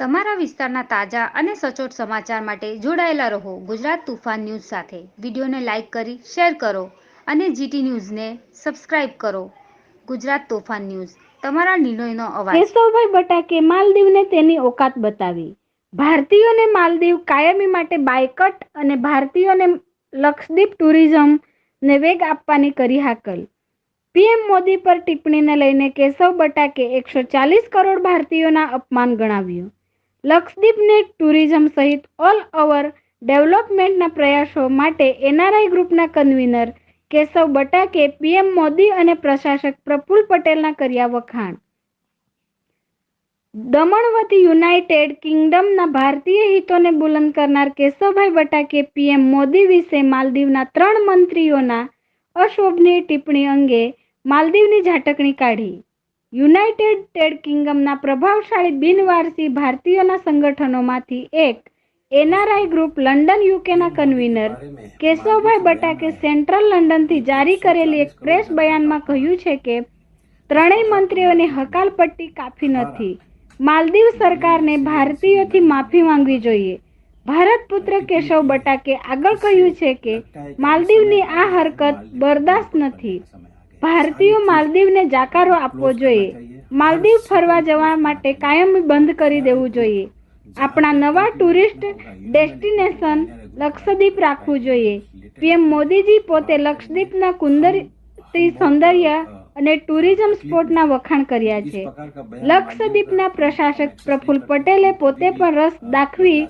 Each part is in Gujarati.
તમારા વિસ્તારના તાજા અને સચોટ સમાચાર માટે જોડાયેલા રહો ગુજરાત તુફાન ન્યૂઝ સાથે. વિડીયોને લાઇક કરી, શેર કરો અને જીટી ન્યૂઝને સબસ્ક્રાઇબ કરો. ગુજરાત તોફાન ન્યૂઝ, તમારા નિર્ણયનો અવાજ. કેશવભાઈ બટાકે માલદીવને તેની ઓકાત બતાવી. ભારતીયોને માલદીવ કાયમી માટે બાયકટ અને ભારતીયોને લક્ષદ્વીપ ટુરિઝમને વેગ આપવાની કરી હાકલ. પીએમ મોદી પર ટિપ્પણીને લઈને કેશવ બટાકે એકસો ચાલીસ કરોડ ભારતીયોના અપમાન ગણાવ્યું. લક્ષદ્વીપને ટુરિઝમ સહિત ઓલ ઓવર ડેવલપમેન્ટના પ્રયાસો માટે એનઆરઆઈ ગ્રુપના કન્વીનર કેશવ બટાકે પીએમ મોદી અને પ્રશાસક પ્રફુલ પટેલના કર્યા વખાણ. દમણવતી યુનાઇટેડ કિંગડમના ભારતીય હિતોને બુલંદ કરનાર કેશવભાઈ બટાકે પીએમ મોદી વિશે માલદીવના ત્રણ મંત્રીઓના અશોભનીય ટિપ્પણી અંગે માલદીવની ઝાટકણી કાઢી. યુનાઇટેડ કિંગડમના પ્રભાવશાળી બિનવારસી ભારતીયોના સંગઠનોમાંથી એક એનઆરઆઈ ગ્રુપ લંડન યુકેના કન્વીનર કેશવભાઈ બટાકે સેન્ટ્રલ લંડનથી જારી કરેલી એક પ્રેસ બયાનમાં કહ્યું છે કે ત્રણેય મંત્રીઓની હકાલપટ્ટી કાફી નથી. માલદીવ સરકારને ભારતીયોથી માફી માંગવી જોઈએ. ભારત પુત્ર કેશવ બટાકે આગળ કહ્યું છે કે માલદીવની આ હરકત બરદાસ્ત નથી. ભારતીયો માલદીવને જાકારો આપવો જોઈએ. માલદીવ ફરવા જવા માટે કાયમી બંધ કરી દેવું જોઈએ. આપણા નવા ટુરિસ્ટ ડેસ્ટિનેશન લક્ષદ્વીપ રાખવું જોઈએ. પીએમ મોદીજી પોતે લક્ષદ્વીપના કુદરતી સૌંદર્ય અને ટુરિઝમ સ્પોટના વખાણ કર્યા છે. લક્ષદ્વીપના પ્રશાસક પ્રફુલ પટેલે પોતે પણ રસ દાખવી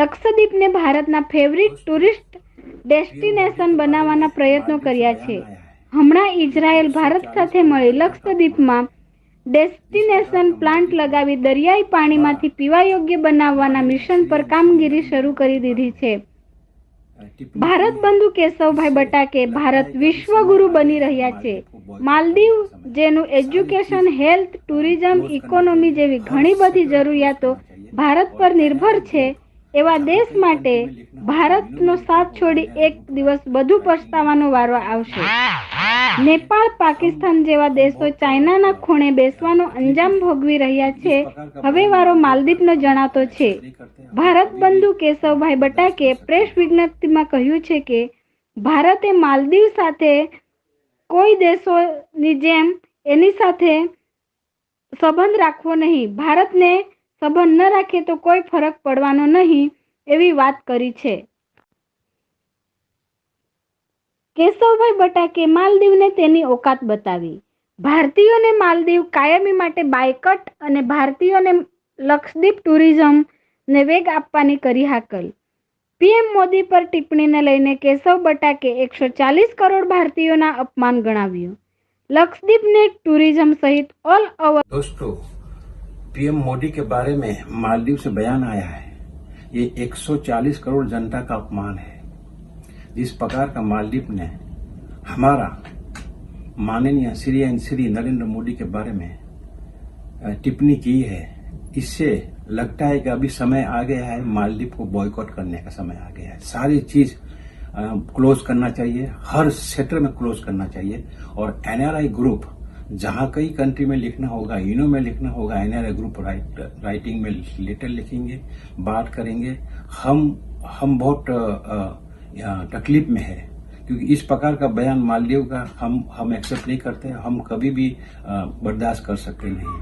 લક્ષદ્વીપને ભારતના ફેવરિટ ટુરિસ્ટ ડેસ્ટિનેશન બનાવવાના પ્રયત્નો કર્યા છે. હમણાં ઇઝરાયલ ભારત સાથે મળી લક્ષદ્વીપમાં ડેસ્ટિનેશન પ્લાન્ટ લગાવી દરિયાઈ પાણીમાંથી પીવા યોગ્ય બનાવવાના મિશન પર કામગીરી શરૂ કરી દીધી છે. ભારત બંધુ કેશવભાઈ બટાકે ભારત વિશ્વગુરુ બની રહ્યા છે. માલદીવ જેનું એજ્યુકેશન, હેલ્થ, ટુરિઝમ, ઇકોનોમી જેવી ઘણી બધી જરૂરિયાતો ભારત પર નિર્ભર છે, એવા દેશ માટે ભારતનો સાથ છોડી એક દિવસ બધું પછતાવાનો વારો આવશે. નેપાળ. પાકિસ્તાન જેવા દેશો ચાઇનાના ખૂણે બેસવાનો અંજામ ભોગવી રહ્યા છે. હવે વારો માલદીવનો જણાતો છે. ભારત બંધુ કેશવભાઈ બટાકે પ્રેસ વિજ્ઞપ્તિમાં કહ્યું છે કે ભારતે માલદીવ સાથે કોઈ દેશોની જેમ એની સાથે સંબંધ રાખવો નહીં. ભારતને સંબંધ ન રાખે તો કોઈ ફરક પડવાનો નહીં એવી વાત કરી છે. કેશવભાઈ બટાકે માલદીવને તેની ઓકાત બતાવી ભારતીયોને માલદીવ કાયમી માટે બાયકટ અને ભારતીયોને લક્ષદ્વીપ ટુરિઝમને વેગ આપવાની કરી હાકલ પીએમ મોદી પર ટિપ્પણીને લઈને કેશવ બટાકે એકસો ચાલીસ કરોડ ભારતીયોના અપમાન ગણાવ્યું लक्षद्वीप टूरिज्म सहित ऑल ओवर दोस्तों पीएम मोदी के बारे में मालदीव से बयान आया है ये 140 करोड़ जनता का अपमान है जिस प्रकार का मालदीप ने हमारा माननीय श्री एन श्री नरेंद्र मोदी के बारे में टिप्पणी की है इससे लगता है कि अभी समय आ गया है मालदीप को बॉयकॉट करने का समय आ गया है। सारी चीज़ क्लोज करना चाहिए हर क्षेत्र में क्लोज करना चाहिए और एनआरआई ग्रुप जहाँ कई कंट्री में लिखना होगा यूनो में लिखना होगा एनआरआई ग्रुप राइट राइटिंग में लेटर लिखेंगे बात करेंगे। हम हम बहुत अ, अ, तकलीफ में है क्योंकि इस प्रकार का बयान मालदीव का हम हम एक्सेप्ट नहीं करते हम कभी भी अ, बर्दाश्त कर सकते नहीं